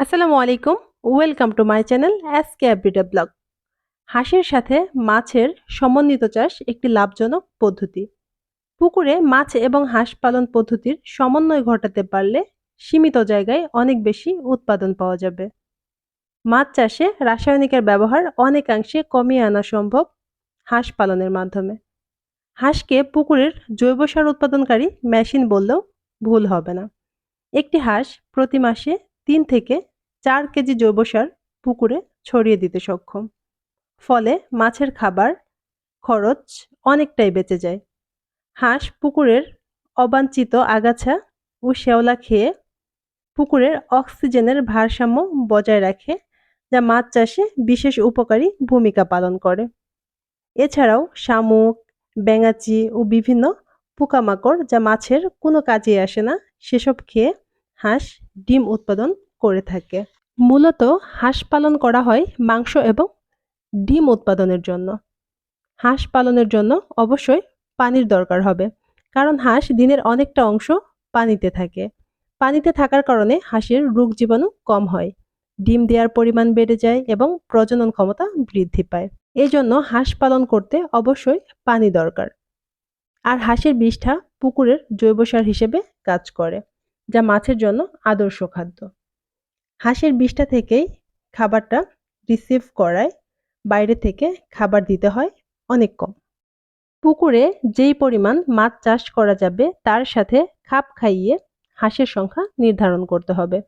আসসালামু আলাইকুম। Welcome to my channel S K everyday vlog হাঁসের সাথে মাছের সমন্বিত চাষ একটি লাভজনক পদ্ধতি। পুকুরে মাছ এবং হাঁস পালন পদ্ধতির সমন্বয় ঘটাতে পারলে সীমিত জায়গায় অনেক বেশি উৎপাদন পাওয়া যাবে। মাছ চাষে রাসায়নিকের ব্যবহার অনেকাংশে কমিয়ে আনা সম্ভব হাঁস পালনের মাধ্যমে। হাঁসকে পুকুরের জৈব সার উৎপাদনকারী মেশিন বললেও ভুল হবে না। একটি হাঁস প্রতি মাসে তিন থেকে চার কেজি জৈব সার পুকুরে ছড়িয়ে দিতে সক্ষম। ফলে মাছের খাবার খরচ অনেকটাই বেঁচে যায়। হাঁস পুকুরের অবাঞ্ছিত আগাছা ও শেওলা খেয়ে পুকুরের অক্সিজেনের ভারসাম্য বজায় রাখে, যা মাছ চাষে বিশেষ উপকারী ভূমিকা পালন করে। এছাড়াও শামুক, ব্যাঙাচি ও বিভিন্ন পোকামাকড় যা মাছের কোনো কাজে আসে না, সেসব খেয়ে হাঁস ডিম উৎপাদন করে থাকে। মূলত হাঁস পালন করা হয় মাংস এবং ডিম উৎপাদনের জন্য। হাঁস পালনের জন্য অবশ্যই পানির দরকার হবে, কারণ হাঁস দিনের অনেকটা অংশ পানিতে থাকে। পানিতে থাকার কারণে হাঁসের রোগ জীবাণু কম হয়, ডিম দেওয়ার পরিমাণ বেড়ে যায় এবং প্রজনন ক্ষমতা বৃদ্ধি পায়। এই জন্য হাঁস পালন করতে অবশ্যই পানি দরকার। আর হাঁসের বিষটা পুকুরের জৈব সার হিসেবে কাজ করে। যা মাছের জন্য আদর্শ খাদ্য। হাঁসের বিষটা থেকেই খাবারটা রিসিভ করায়, বাইরে থেকে খাবার দিতে হয় অনেক কম। পুকুরে যেই পরিমাণ মাছ চাষ করা যাবে, তার সাথে খাপ খাইয়ে হাঁসের সংখ্যা নির্ধারণ করতে হবে।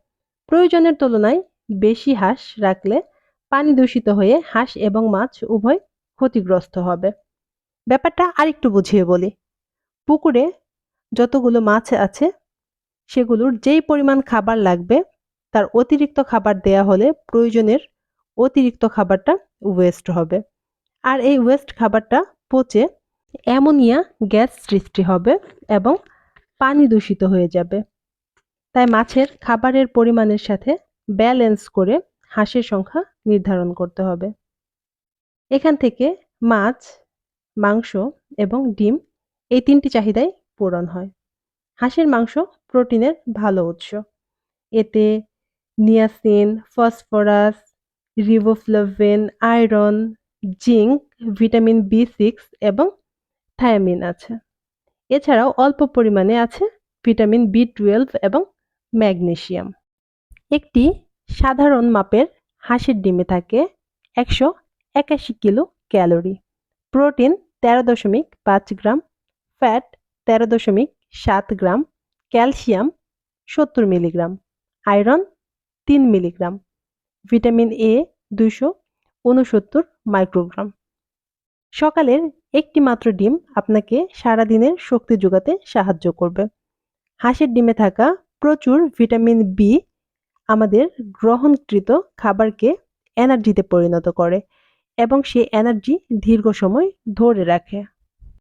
প্রয়োজনের তুলনায় বেশি হাঁস রাখলে পানি দূষিত হয়ে হাঁস এবং মাছ উভয় ক্ষতিগ্রস্ত হবে। ব্যাপারটা আরেকটু বুঝিয়ে বলি। পুকুরে যতগুলো মাছ আছে সেগুলোর যেই পরিমাণ খাবার লাগবে, তার অতিরিক্ত খাবার দেয়া হলে প্রয়োজনের অতিরিক্ত খাবারটা ওয়েস্ট হবে। আর এই ওয়েস্ট খাবারটা পচে অ্যামোনিয়া গ্যাস সৃষ্টি হবে এবং পানি দূষিত হয়ে যাবে। তাই মাছের খাবারের পরিমাণের সাথে ব্যালেন্স করে হাঁসের সংখ্যা নির্ধারণ করতে হবে। এখান থেকে মাছ, মাংস এবং ডিম এই তিনটি চাহিদাই পূরণ হয়। হাঁসের মাংস প্রোটিনের ভালো উৎস। এতে niacin, phosphorus riboflavin iron zinc vitamin B six এবং থায়ামিন আছে। এছাড়াও অল্প পরিমাণে আছে ভিটামিন বি টুয়েলভ এবং ম্যাগনেশিয়াম একটি সাধারণ মাপের হাঁসের ডিমে থাকে একশো একাশি কিলো ক্যালোরি। প্রোটিন তেরো দশমিক পাঁচ গ্রাম, ফ্যাট তেরো দশমিক সাত গ্রাম ক্যালসিয়াম সত্তর মিলিগ্রাম, আয়রন তিন মিলিগ্রাম, ভিটামিন এ দুশো উনসত্তর মাইক্রোগ্রাম। সকালের একটি মাত্র ডিম আপনাকে সারাদিনের শক্তি যোগাতে সাহায্য করবে। হাঁসের ডিমে থাকা প্রচুর ভিটামিন বি আমাদের গ্রহণকৃত খাবারকে এনার্জিতে পরিণত করে এবং সেই এনার্জি দীর্ঘ সময় ধরে রাখে।